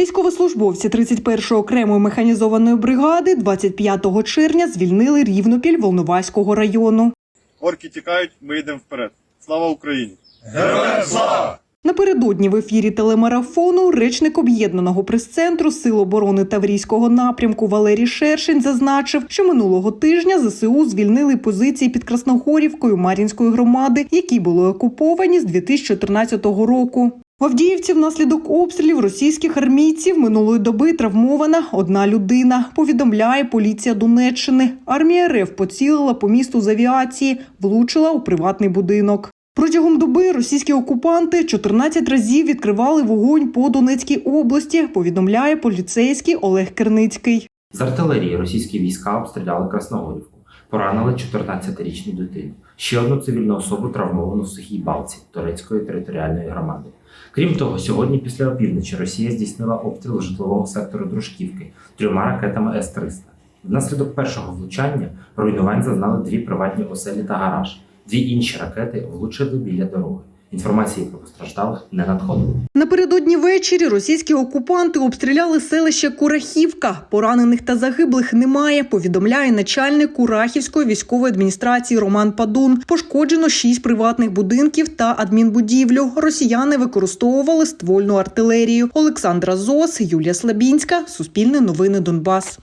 Військовослужбовці 31-ї окремої механізованої бригади 25 червня звільнили Рівнопіль Волноваського району. Орки тікають, ми йдемо вперед. Слава Україні! Героям Напередодні в ефірі телемарафону речник об'єднаного прес-центру Сил оборони Таврійського напрямку Валерій Шершень зазначив, що минулого тижня ЗСУ звільнили позиції під Красногорівкою Мар'їнської громади, які були окуповані з 2014 року. В Авдіївці внаслідок обстрілів російських армійців минулої доби травмована одна людина. Повідомляє поліція Донеччини. Армія РФ поцілила по місту з авіації, влучила у приватний будинок. Протягом доби російські окупанти 14 разів відкривали вогонь по Донецькій області. Повідомляє поліцейський Олег Керницький. З артилерії російські війська обстріляли Красногорівку, поранили 14-річну дитину. Ще одну цивільну особу травмовано в Сухій Балці Турецької територіальної громади. Крім того, сьогодні після опівночі Росія здійснила обстріл житлового сектору Дружківки трьома ракетами С-300. Внаслідок першого влучання руйнувань зазнали дві приватні оселі та гараж. Дві інші ракети влучили біля дороги. Інформації про постраждалих не надходило. Напередодні ввечері російські окупанти обстріляли селище Курахівка. Поранених та загиблих немає. Повідомляє начальник Курахівської військової адміністрації Роман Падун. Пошкоджено шість приватних будинків та адмінбудівлю. Росіяни використовували ствольну артилерію. Олександра Зос, Юлія Слабінська, Суспільне новини Донбас.